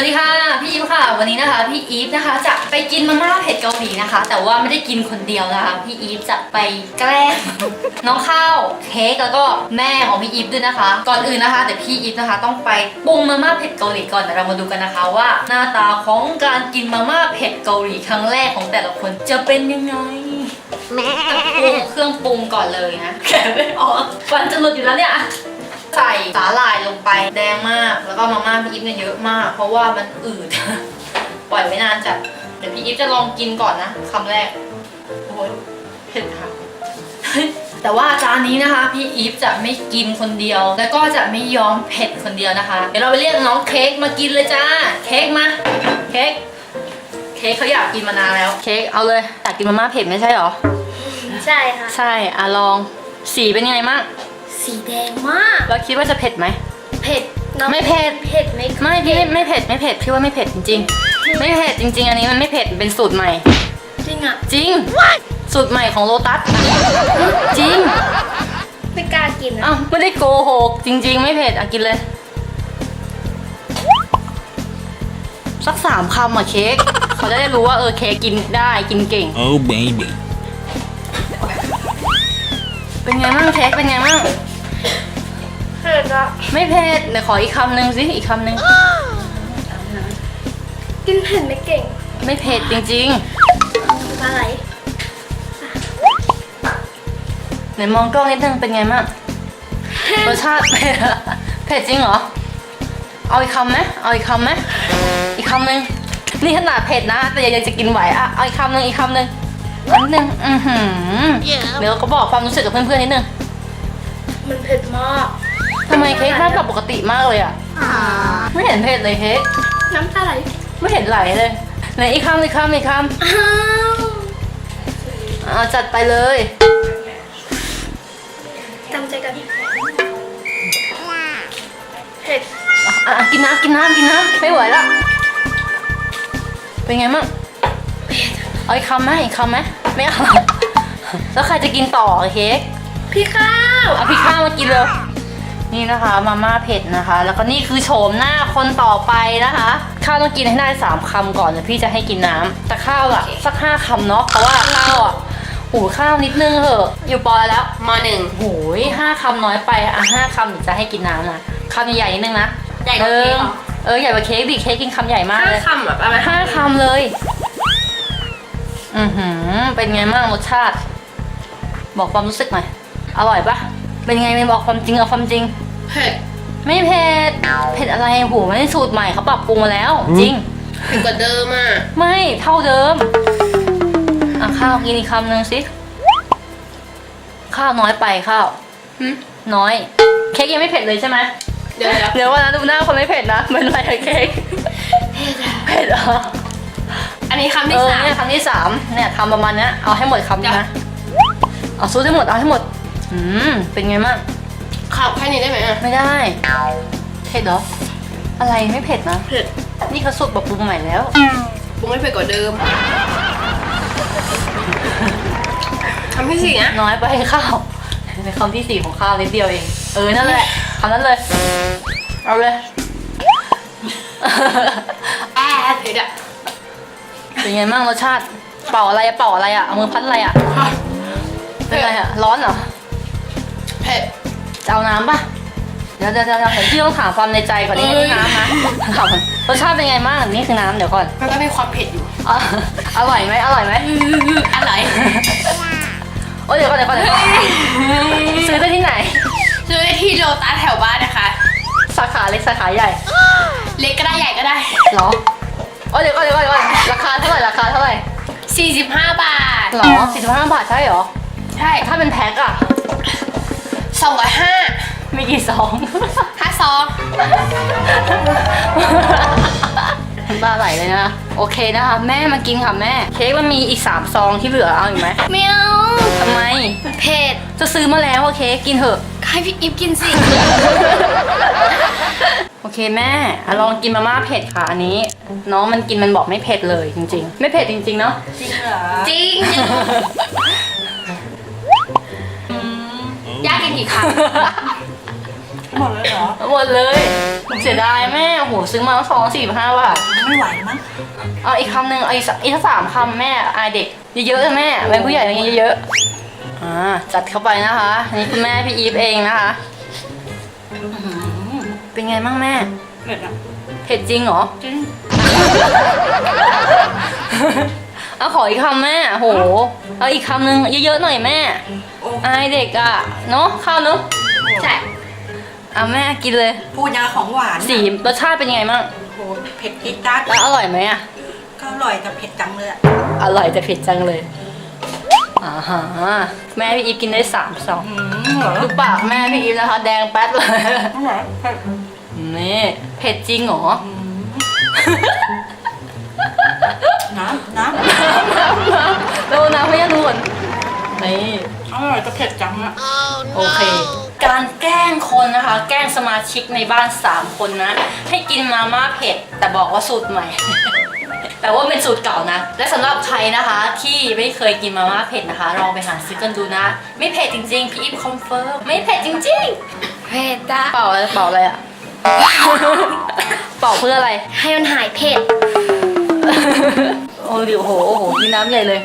วัสดีค่ะพี่อีฟค่ะ วันนี้นะคะพี่อีฟนะคะจะไปกินมาม่าเผ็ดเกาหลีนะคะ แต่ว่าไม่ได้กินคนเดียวนะคะพี่อีฟจะไปแกล้ง น้องข้าวเค้กแล้วก็แม่ของพี่อีฟด้วยนะคะ ก่อนอื่นนะคะเดี๋ยวพี่อีฟนะคะ ต้องไปปรุงมาม่าเผ็ดเกาหลีก่อนเดี๋ยวเรามาดูกันนะคะ ว่าหน้าตาของการกินมาม่าเผ็ดเกาหลีครั้งแรกของแต่ละคนจะเป็นยังไงแม่ปรุงเครื่องปรุงก่อนเลยนะแกะไม่ออกฟันจะหลุดอยู่แล้วเนี่ย ใส่สาหร่ายลงไปแดงมาก แล้วก็มาม่าพี่อีฟเนี่ยเยอะมาก เพราะว่ามันอืด ปล่อยไม่นานจัดเดี๋ยวพี่อีฟจะลองกินก่อนนะคำแรกโอ้ยเผ็ดค่ะแต่ว่าจานนี้นะคะพี่อีฟจะไม่กินคนเดียว แล้วก็จะไม่ยอมเผ็ดคนเดียวนะคะ เดี๋ยวเราไปเรียกน้องเค้กมากินเลยจ้า เค้กมา เค้ก เค้กเขาอยากกินมานานแล้ว เค้กเอาเลยอยากกินมาม่าเผ็ดไม่ใช่หรอ ใช่ค่ะ ใช่อะลอง สีเป็นยังไงบ้าง สีแดงมากแล้วคิดว่าจะเผ็ดไหม เผ็ดน้องไม่เผ็ด เผ็ดไหมไม่พี่ไม่ไม่เผ็ดไม่เผ็ดพี่ว่าไม่เผ็ดจริงๆ ไม่เผ็ดจริง ๆ อันนี้มันไม่เผ็ดเป็นสูตรใหม่ จริงอะ จริง สูตรใหม่ของโลตัส จริง ไม่กล้ากินอ้าอะวไม่ได้โกหกจริง ๆ ไม่เผ็ดอะกินเลย สักสามคำอะเค้กเขาจะได้รู้ว่าเออเค้กกินได้กินเก่ง Oh baby. เป็นไงบ้างเค้กเป็นไงบ้าง เผ็ดอะไม่เผ็ดเดี๋ยวขออีกคำหนึ่งสิอีกคำหนึ่งกินเผ็ดไม่เก่งไม่เผ็ดจริงปลาไหลๆไหนมองกล้องนิดนึงเป็นไงบ้างรสชาติเผ็ดอะเผ็ดจริงเหรอ เอาอีกคำไหมเอาอีกคำไหมอีกคำหนึ่งนี่ขนาดเผ็ดนะ แต่ยังจะกินไหวอะเอาอีกคำหนึ่งอีกคำหนึ่งอันหนึ่งอือหือเดี๋ยวก็บอกความรู้สึกกับเพื่อนๆนิดนึง มันเผ็ดมากทำไมเค้กหน้ากับปกติมากเลยอะ ไม่เห็นเผ็ดเลยเค้ก น้ำตาไหลไม่เห็นไหลเลย ไหนอีกคำอีกคำอีกคอ้าวำเอาจัดไปเลย จำใจกันเผ็ดอะอะกินน้ำกินน้ำกินน้ำไม่ไหวแล้วเป็นไงมั่งเอาอีกคำไหมอีกคำไหมไม่เอา แล้วใครจะกินต่อเค้กพี่ข้า วเอาพี่ข้าวมากินเร็วนี่นะคะมาม่าเผ็ดนะคะ แล้วก็นี่คือโฉมหน้าคนต่อไปนะคะ ข้าวต้องกินให้ได้สามคำก่อนเดี๋ยวพี่จะให้กินน้ำแต่ข้าวอะสักห้าคำเนาะเพราะว่าข้าวอะหูข้าวนิดนึงเหอะอยู่ปอแล้วมหนึ่งโอ้ยห้าคำน้อยไปอะห้าคำถึงจะให้กินน้ำนะคำใหญ่ๆนิดนึงนะใหญ่กว่าเค้กเหรอเออใหญ่กว่าเค้กดิเค้กกินคำใหญ่มากห้าเลยคำแบบอะไรห้าคำเลยอือหือเป็นไงบ้างรสชาติ บอกความรู้สึกหน่อย อร่อยปะเป็นไงไม่บอกความจริงเอาความจริง เผ็ดไม่เผ็ด เผ็ดอะไรโหไม่ได้สูตรใหม่เขาปรับปรุงมาแล้ว จริงเผ็ดกว่าเดิมอะไม่เท่าเดิมอะข้าวกินอีกคำหนึ่งสิ ข้าวน้อยไปข้าว หึน้อย เค้กยังไม่เผ็ดเลยใช่ไหมเดี๋ยวเดี๋ยวเดี๋ยววันนั้นดูหน้าคนไม่เผ็ดนะเป็นไรอะเค้กเผ็ดเหรออันนี้คำเอที่อสาม เนี่ยคำที่สามเนี่ยทำประมาณเนี้ยเอาให้หมดคำนี้นะเอาซูดให้หมดเอาให้หมด อืม เป็นไงบ้างขับแค่นี้ได้ไหมอะ ไม่ได้ เผ็ดเหรอ อะไรไม่เผ็ดนะ เผ็ด นี่เขาสูตรปรับปรุงใหม่แล้ว ปรุงให้เผ็ดกว่าเดิม คำที่สี่นะ น้อยไปข้าวในคำที่สี่ของข้าวนิดเดียวเอง เออ นั่นแหละคำนั้นเลย เอาเลยแอดเผ็ดอะ เป็นไงบ้างรสชาติ เป่าอะไรอะเป่าอะไรอะเอามือพัดอะไรอะเป็นไรอะร้อนเหรอเผ็ด จะเอาน้ำปะเดี๋ยวเดี๋ยวเดี๋ยวเดี๋ยวพี่ต้องถามความในใจก่อนนี่เอ้ยนี่น้ำนะถามก่อนรสชาติเป็นไงบ้างนี่คือน้ำเดี๋ยวก่อนมันก็มีความเผ็ดอยู่อะอร่อยไหมอร่อยไหมอร่อยโอ้ยเดี๋ยวก่อนเดี๋ยวก่อนเดี๋ยวก่อนซื้อได้ที่ไหน ซื้อได้ที่โลตัสแถวบ้านนะคะ สาขาเล็กสาขาใหญ่เล็กก็ได้ใหญ่ก็ได้ เหรอโอ้ยเดี๋ยวก่อนเดี๋ยวก่อนเดี๋ยวก่อนราคาเท่าไหร่ราคาเท่าไหร่45 บาท เหรอ45บาทใช่เหรอใช่ถ้าเป็นแพ็คอะ 205มีกี่ซองห้าซองน้ำตาไหลเลยนะ โอเคนะคะ แม่มากินค่ะแม่ เค้กมันมีอีก 3 ซองที่เหลือเอาอีกไหมเมียวทำไม เผ็ด จะซื้อมาแล้วอะเค้กกินเถอะให้พี่อิฟกินสิ โอเคแม่อะลองกินมาม่าเผ็ดค่ะอันนี้ น้องมันกินมันบอกไม่เผ็ดเลยจริง ๆ ไม่เผ็ดจริงๆเนาะ จริงยาก กินกี่คหมดเลยเหรอ หมดเลย เสียดายแม่โอ้โหซื้อมาสองสี่ห้าบาท ไม่ไหวมั้งเอาอีกคำหนึ่งเอาอีกสักอีกสักสามคำแม่อายเด็กเยอะๆนะแม่เป็นผู้ใหญ่อย่างเงี้ยเยอะๆอ่าจัดเข้าไปนะคะอันนี่คุณแม่พี่อีฟเองนะคะเป็นไงบ้างแม่ เผ็ดอะเผ็ดจริงเหรอ จริง เอาขออีกคำแม่โห เอาอีกคำหนึ่งเยอะๆหน่อยแม่โอ้อายเด็กอะ เนาะข้าวเนาะใช่เอาแม่กินเลย พูดยาของหวานสีรสชาติเป็นยังไงบ้างโอ้โหเผ็ดจี๊ดจ๊าดแล้วอร่อยไหมอะ ก็อร่อยแต่เผ็ดจังเลยอะอร่อยแต่เผ็ดจังเลยอ่าฮะแม่พี่อีฟกินได้สามสองอืมเหรอดูปากแม่พี่อีฟนะคะ แดงแป๊ดเลยไม่ไหวเผ็ดนี่เผ็ดจริงเหรออืมน้ำน้แล้วน้ำไม่ยากรู้ก่อนนี่ำอร่อยแต่เผ็ดจังอะโอเค การแกล้งคนนะคะ แกล้งสมาชิกในบ้าน 3 คนนะ ให้กินมาม่าเผ็ด แต่บอกว่าสูตรใหม่ แต่ว่าเป็นสูตรเก่านะ และสำหรับใครนะคะที่ไม่เคยกินมาม่าเผ็ดนะคะลองไปหาซื้อกันดูนะ ไม่เผ็ดจริงๆพี่อีฟคอนเฟิร์มไม่เผ็ดจริงเผ็ดจ้ะๆเป่าอะไรเป่าอะไรอะเป่าเพื่ออะไร ให้มันหายเผ็ด โอ้โอ้โหโอ้โหมีน้ำใหญ่เลย